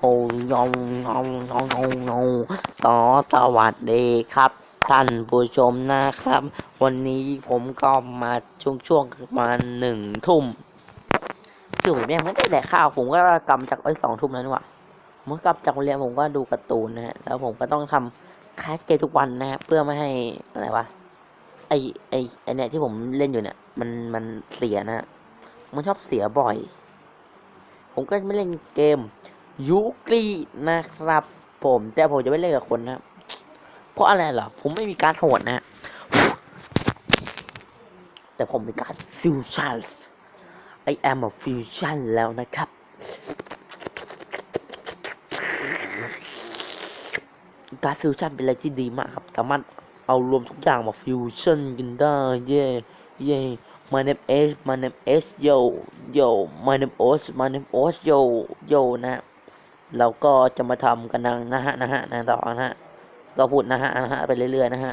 โอ้ยงยงยงยงยงต่อสวัสดีครับ ท่านผู้ชมนะครับ วันนี้ผมก็มาช่วงช่วงๆมาหนึ่งทุ่มคือผมยังไม่ได้แดกข้าวผมก็กลับจากไอ้สองทุ่มแล้นี่หว่าเมื่อกลับจากโรงเรียนผมก็ดูการ์ตูนนะฮะแล้วผมก็ต้องทำแคสเกมทุกวันนะฮะเพื่อไม่ให้อะไรวะไอไอไอเนี่ยที่ผมเล่นอยู่เนี่ย มันมันเสียนะฮะมันชอบเสียบ่อย ผมก็ไม่เล่นเกม ยูกรีนะครับ ผมแต่ผมจะไม่เล่นกับคนนะเพราะอะไรเหรอผมไม่มีการโหดนะแต่ผมมีการฟิวชั่น I am a fusion แล้วนะครับ การฟิวชั่นเป็นอะไรที่ดีมากครับ สามารถเอารวมทุกอย่างมาฟิวชั่นกันได้ เย่เย่ my name is my name is yo yo my name is my name is yo yo นะ เราก็จะมาทำกันนะนะฮะนะฮะนะต่อนะฮะก็พูดนะฮะนะฮะไปเรื่อยๆนะฮะ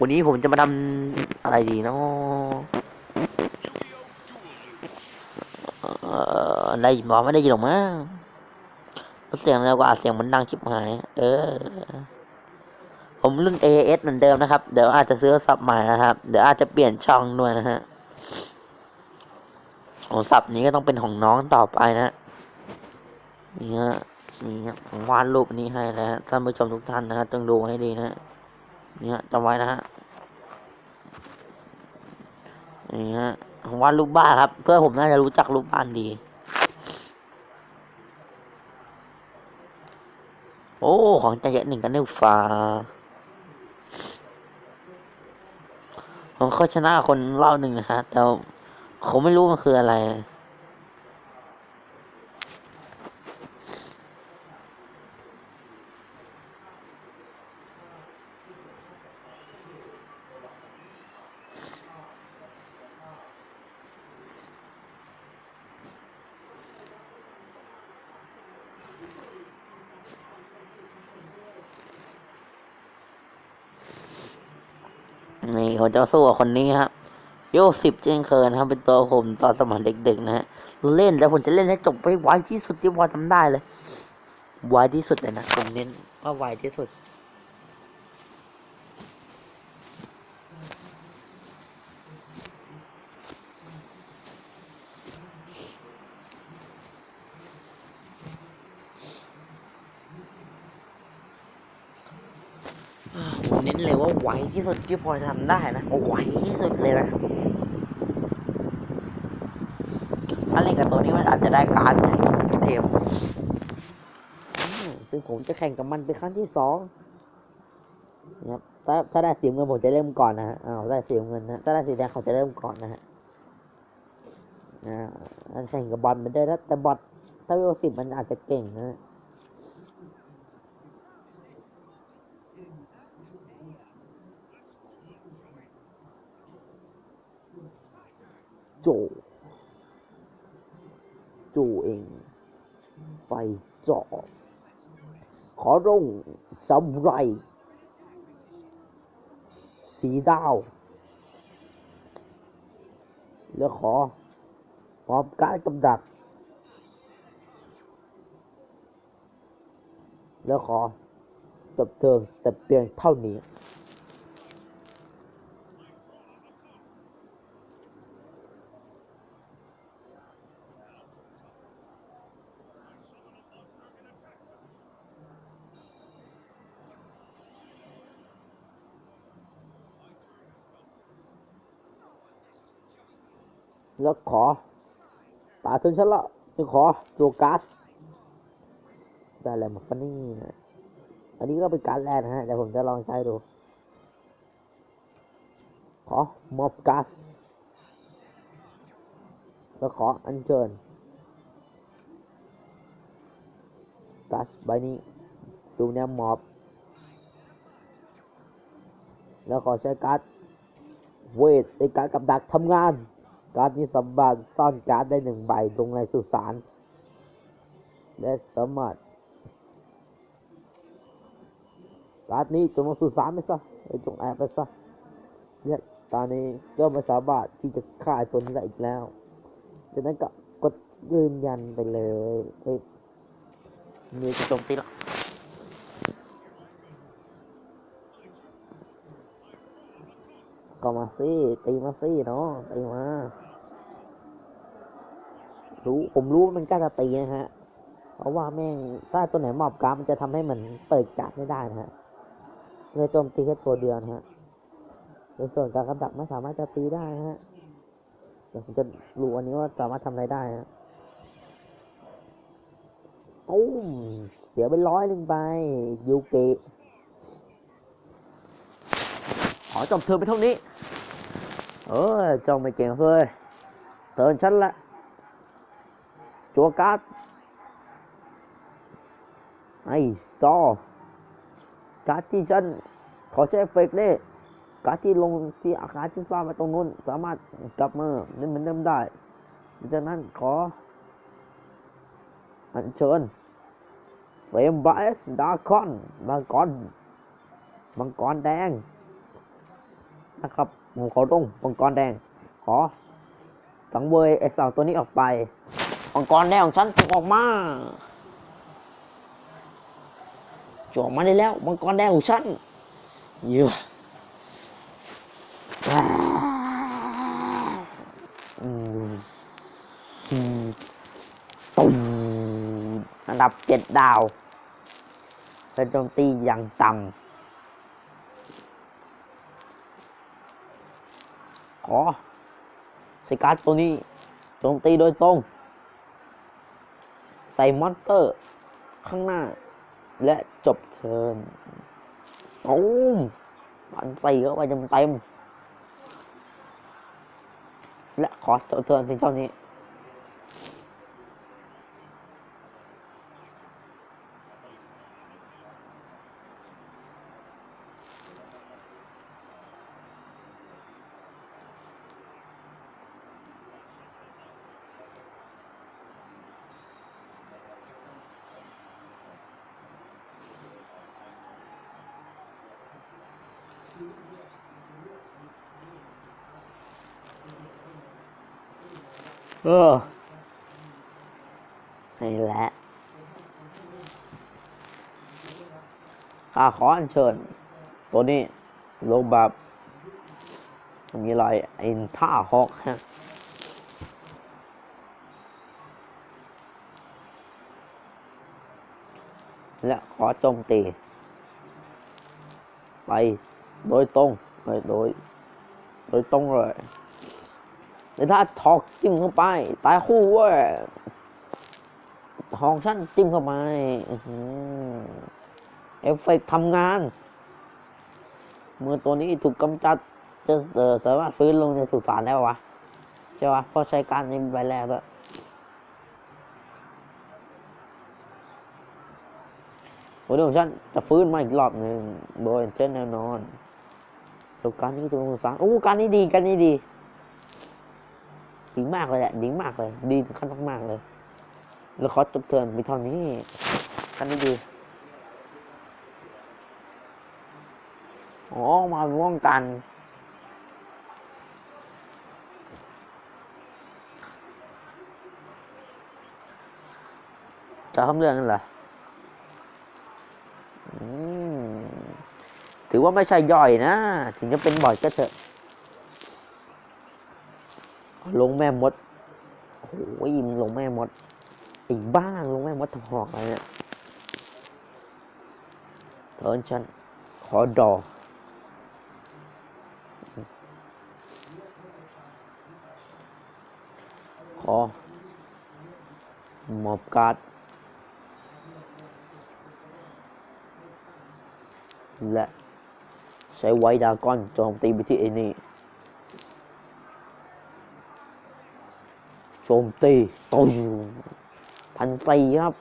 วันนี้ผมจะมาทำอะไรดีเนาะเออได้ยินบอกไม่ได้ยินหรอกมั้งเสียงแล้วกว่าเสียงมันดังชิบหาย เออ ผมรุ่น AS เหมือนเดิมนะครับ เดี๋ยวอาจจะซื้อซับใหม่นะครับ เดี๋ยวอาจจะเปลี่ยนช่องด้วยนะฮะของซับนี้ก็ต้องเป็นของน้องต่อไปนะ นี่ฮะนี่ฮะผมวาดรูปนี้ให้แล้วท่านผู้ชมทุกท่านนะฮะต้องดูให้ดีนะฮะนี่ฮะจำไว้นะฮะนี่ฮะผมวาดรูปบ้านครับ เพื่อผมน่าจะรู้จักรูปบ้านดี โอ้ของใจเย็นหนึ่งกันนี่ฟ้าผมเขาชนะคนเล่าหนึ่งนะฮะแต่ผมไม่รู้มันคืออะไร นี่ผมจะสู้กับคนนี้ครับโยสิบเจนเคินครับ เป็นตัวผมตอนสมัยเด็กๆนะฮะเล่นแล้วผมจะเล่นให้จบไปไวที่สุดที่พอทำได้เลยไวที่สุดเลยนะผมเน้นว่าไวที่สุด เน้นเลยว่าไวที่สุดที่พอทำได้นะไวที่สุดเลยนะถ้าเล่นกับตัวนี้มันอาจจะได้การดอย่งสักเทมอืมซึ่งผมจะแข่งกับมันเป็นครั้งที่สองนะครับถ้าถ้าได้สีเงินผมจะเริ่มก่อนนะฮะอ้าวได้สีเงินนะถ้าได้สีแดงเขาจะเริ่มก่อนนะฮะอ่าแข่งกับบอลมันได้แล้วแต่บอลถ้าวิวสิบมันอาจจะเก่งนะ โจโจเอง ไฟจอขอร่งสำไร สีดาว แล้วขอพร้อมการกำดัก แล้วขอจบเทิงแต่เพียงเท่านี้ แล้วขอตาถึงฉันละจึงขอโจกัสได้อะไรมาฟันนี่นะอันนี้ก็เป็นการแรกนะฮะเดี๋ยวผมจะลองใช้ดู ขอมอบกัสแล้วขออัญเชิญกัสใบนี้ดูแนวมอบ แล้วขอใช้การ์ดเวทในการกับดักทำงาน การ์ดนี้สามารถซ่อนการ์ดได้หนึ่งใบลงในสุสานและสามารถการ์ดนี้จงลงสุสานไปซะไอ้จงแอบไปซะเนี่ยตอนนี้ก็ไม่สามารถที่จะฆ่าตัวนี้ได้อีกแล้วดังนั้นก็กดยืนยันไปเลยเอ้ยมีจะโจมตีล้วก็มาสิตีมาสิเนาะตีมา รู้ผมรู้ว่ามันกล้าจะตีนะฮะ เพราะว่าแม่งถ้าตัวไหนมอบการดมันจะทำให้มันเปิดการดไม่ได้นะฮะเลยโจมตีแค่ตัวเดียวนะฮะในส่วนการกำดักไม่สามารถจะตีได้นะฮะเดี๋ยวผมจะรู้อันนี้ว่าสามารถทำอะไรได้ฮะตุ้มเสียไปร้อยหนึ่งไปยูเกะขอจบเธอไปเท่านี้ เออจ้าไม่เก่งเลยเตือนฉันละ จัวการ์ดไอ้สตอร์การ์ดที่ฉันขอใช้เฟเฟกต์นี่การ์ดที่ลงที่อาคารที่สร้างมาตรงนู้น สามารถกลับมาเล่นเหมือนเดิมได้ดังนั้นขอ อัญเชิญเฟมไบส์ดาคอนมังกรมังกรแดง นะครับผมขอตรงมังกรแดง ขอสังเวยไอ้สองตัวนี้ออกไป มังกรแดงของฉันจงออกมาจงออกมาได้แล้วมังกรแดงของฉันเยอะตุ้มอันดับเจ็ดดาว เป็นโจมตีอย่างต่ำขอสกัดตัวนี้โจมตีโดยตรง ส่มอนสเตอร์ ข้างหน้า และจบเทิร์นตูมมันใส่เข้าไปเต็มเต็มและขอจบเทิร์นเพียงเท่านี้ เออนี่แหละข้าขออัญเชิญ ตัวนี้ลงแบบมีอะไรอินท่าฮอกฮะและขอโจมตี ไป โดยตรงไปโดย โดยตรงเลย แต่ถ้าถอกจิ้มเข้าไป ตายคู่เว้ยถอกชั้นจิ้มเข้าไปเอฟเฟกต์ทำงาน เมื่อตัวนี้ถูกกำจัดจะเออสามารถฟื้นลงในสุสานได้ปะวะใช่ปะเพราะใช้การนี้ใบแรกแล้วยโอ้ยของฉันจะฟื้นมาอีกรอบหนึ่งโดยเช่นแน่นอนถูกการนี้ถูกสุสานโอ้การนี้ดีการนี้ดี ดีมากเลยแหละดีมากเลย ดีถึงขั้นมากๆเลย แล้วขอจบเทิร์นมีเท่านี้ขั้นนี้ดีอ๋อมาร่วมกันจะทำเรื่องนั้นเหรอถือว่าไม่ใช่ย่อยนะ ถึงจะเป็นบ่อยก็เถอะ ลงแม่มดโอ้โหยิมลงแม่มดอีกบ้างลงแม่มดทำหอกอะไรเนี่ยเทิร์นฉันขอดอกขอหมอบการ์ดและใช้ไวดากอนโจมตีไปที่ไอ้นี่ โจมตีตุยพันสี่ครับ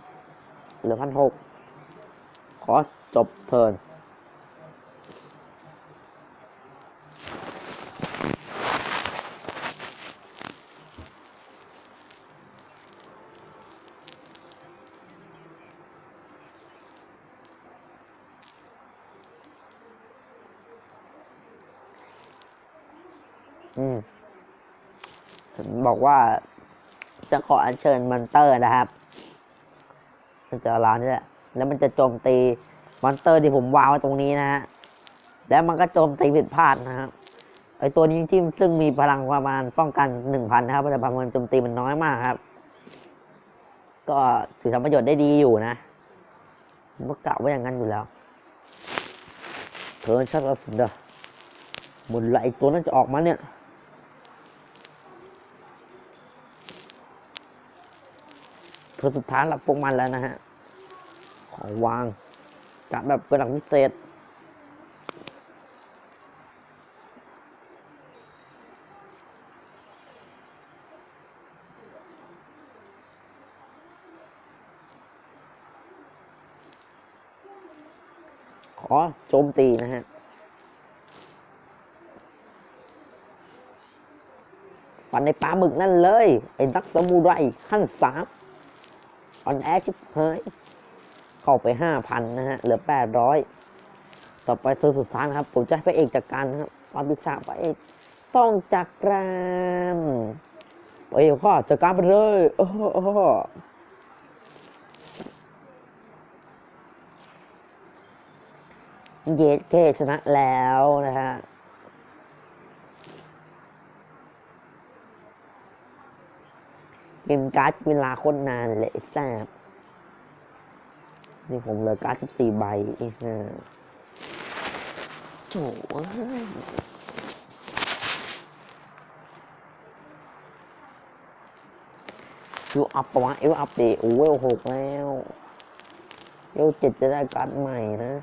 เหลือพันหกขอจบเทิร์นอืมบอกว่า จะขออัญเชิญมันเตอร์นะครับ มันจะร้านนี่แหละแล้วมันจะโจมตีมอนเตอร์ที่ผมวางไว้ตรงนี้นะฮะ แล้วมันก็โจมตีผิดพลาดนะครับไอตัวนี้ที่ซึ่งมีพลังประมาณป้องกันหนึ่งพันนะครับแต่พลังโจมตีมันน้อยมากครับ ก็ถือทำประโยชน์ได้ดีอยู่นะผมก็กะไว้อย่างนั้นอยู่แล้วเทิร์นชักกระสุนเด้อหมดละไอตัวนั้นจะออกมาเนี่ย เธอสุดท้ายหลับพวกมันแล้วนะฮะ ของวางจัดแบบกระดังพิเศษขอโจมตีนะฮะ ฟันในปลาหมึกนั่นเลย ไอ้นักสมุไรขั้นสาม ออนแอชิบเฮ้ยเข้าไปห้าพันนะฮะ เหลือแปดร้อยต่อไปเธอสุดท้ายนะครับ ผมจะให้พระเอกจัดการนะครับความพิศาจพระเอกต้องจัการพระเอกพ่อจัดการไปเลยโอ้โหโอ้โหเยสเคชนะแล้วนะฮะ เก มการ์ดเวลาโคนนานเลยแซ่บนี่ผมเหลือการ์ดสิบสี่ใบอีกนะโถเอ้ยยูอัพปะวะเอวอัพดิโอ้เวลหกแล้วเอวเจ็ดจะได้การ์ดใหม่นะ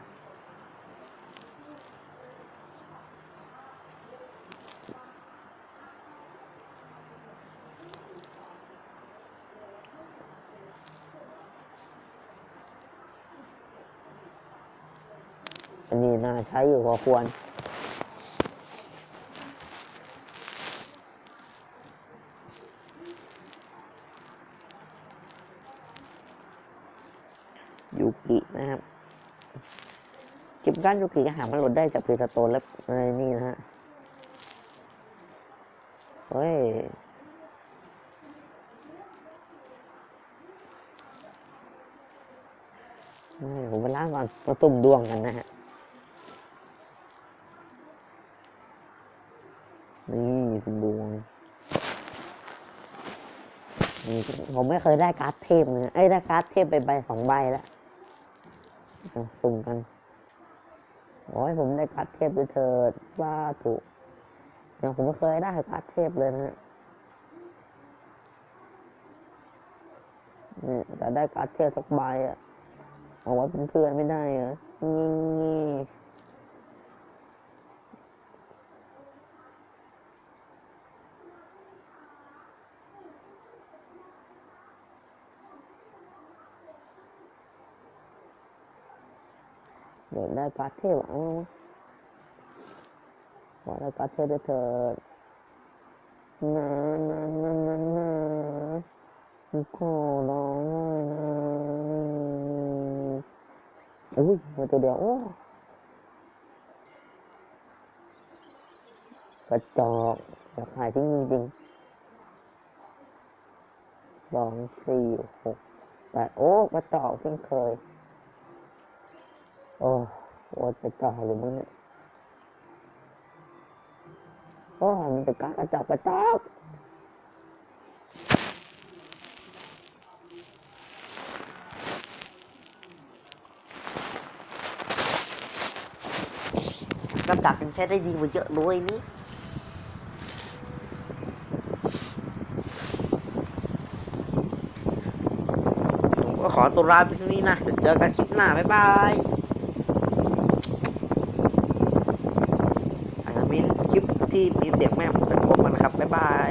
อั น่าใช้อยู่พอควร ยูกินะครับเก็บก้านยูกิก็หามันหลดได้จากเพลสโตนและอะไรนี่นะฮะเฮ้ยเฮ้ยผมไปล้างก่อนมาตุ่มดวงกันนะฮะ นี่เป็นดวงนี่ผมไม่เคยได้การ์ดเทพเลยเอ้ยได้การ์ดเทพไปใบสองใบแล้วสุ่มกันโอ้ยผมได้การ์ดเทพไปเถิดว่าถูกยังผมไม่เคยได้การ์ดเทพเลยนะฮะนี่แต่ได้การ์ดเทพสักใบอะเอาไว้เป็นเพื่อนไม่ได้เหรองี้ งี้เดี๋ยวได้การ์ดเทพเอาขอได้การ์ดเทพด้วยเถิดนะนะนะนะนะขอร้องนะอุ้ยมาตัวเดียวโอ้กระจอะขาจริงๆสองสี่หกแปดโอ้กระกเช่นเคยโอ้โหจะจ่อหรือมึงเนี่ยโอ้มันจะกระจอกกระจอกกระดักมันใช้ได้ดีกว่าเยอะเลยนี่ผมก็ขอตัวลาไปตรงนี้นะเดี๋ยวเจอกันคลิปหน้า บ๊ายบาย ที่มีเสียงแม่ผมเป็นผมนครับ บ๊ายบาย